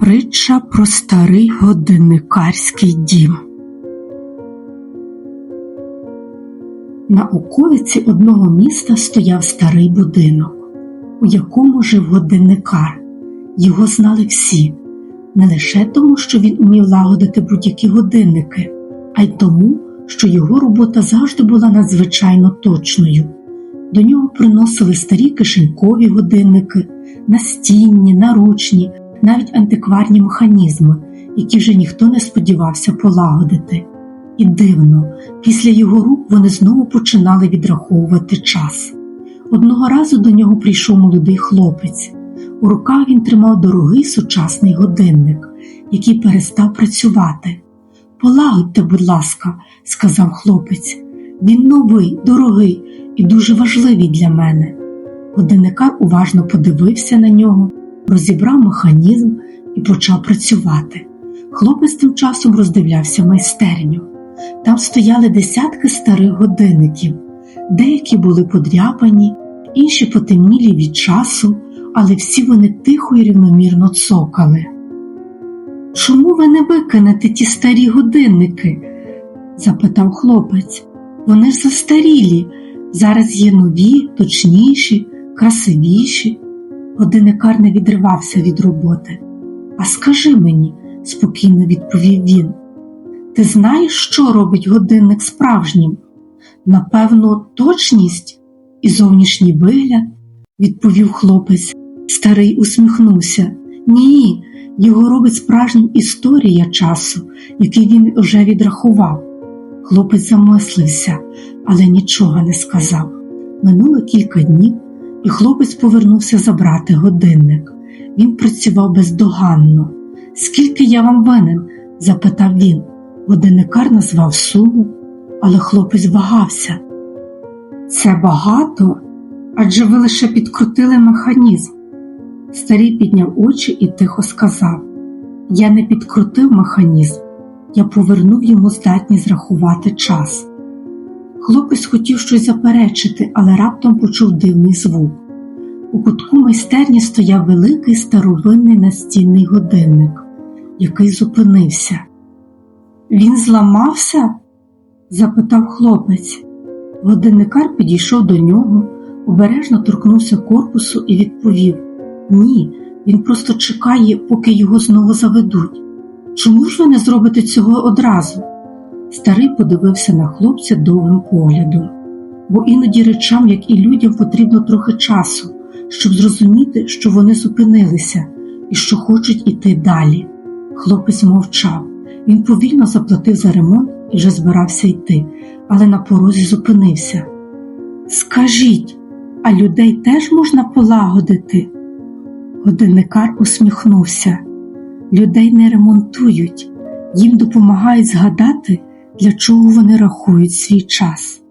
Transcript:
Притча про старий годинникарський дім. На околиці одного міста стояв старий будинок, у якому жив годинникар. Його знали всі, не лише тому, що він умів лагодити будь-які годинники, а й тому, що його робота завжди була надзвичайно точною. До нього приносили старі кишенькові годинники, настінні, наручні, навіть антикварні механізми, які вже ніхто не сподівався полагодити. І дивно, після його рук вони знову починали відраховувати час. Одного разу до нього прийшов молодий хлопець. У руках він тримав дорогий сучасний годинник, який перестав працювати. Полагодьте, будь ласка, сказав хлопець. Він новий, дорогий і дуже важливий для мене. Годинникар уважно подивився на нього, розібрав механізм і почав працювати. Хлопець тим часом роздивлявся майстерню. Там стояли десятки старих годинників, деякі були подряпані, інші потемнілі від часу, але всі вони тихо і рівномірно цокали. Чому ви не викинете ті старі годинники? запитав хлопець. Вони ж застарілі, зараз є нові, точніші, красивіші. Годинникар не відривався від роботи. А скажи мені, спокійно відповів він. Ти знаєш, що робить годинник справжнім? Напевно, точність і зовнішній вигляд, відповів хлопець. Старий усміхнувся. Ні, його робить справжнім історія часу, який він вже відрахував. Хлопець замислився, але нічого не сказав. Минуло кілька днів, і хлопець повернувся забрати годинник. Він працював бездоганно. Скільки я вам винен? запитав він. Годинникар назвав суму, але хлопець вагався. Це багато, адже ви лише підкрутили механізм. Старий підняв очі і тихо сказав: Я не підкрутив механізм, я повернув йому здатність рахувати час. Хлопець хотів щось заперечити, але раптом почув дивний звук. У кутку майстерні стояв великий старовинний настінний годинник, який зупинився. Він зламався? запитав хлопець. Годинникар підійшов до нього, обережно торкнувся корпусу і відповів: Ні, він просто чекає, поки його знову заведуть. Чому ж ви не зробите цього одразу? Старий подивився на хлопця довгим поглядом, бо іноді речам, як і людям, потрібно трохи часу, щоб зрозуміти, що вони зупинилися і що хочуть іти далі. Хлопець мовчав. Він повільно заплатив за ремонт і вже збирався йти, але на порозі зупинився. Скажіть, а людей теж можна полагодити? Годинникар усміхнувся. Людей не ремонтують, їм допомагають згадати, для чого вони рахують свій час.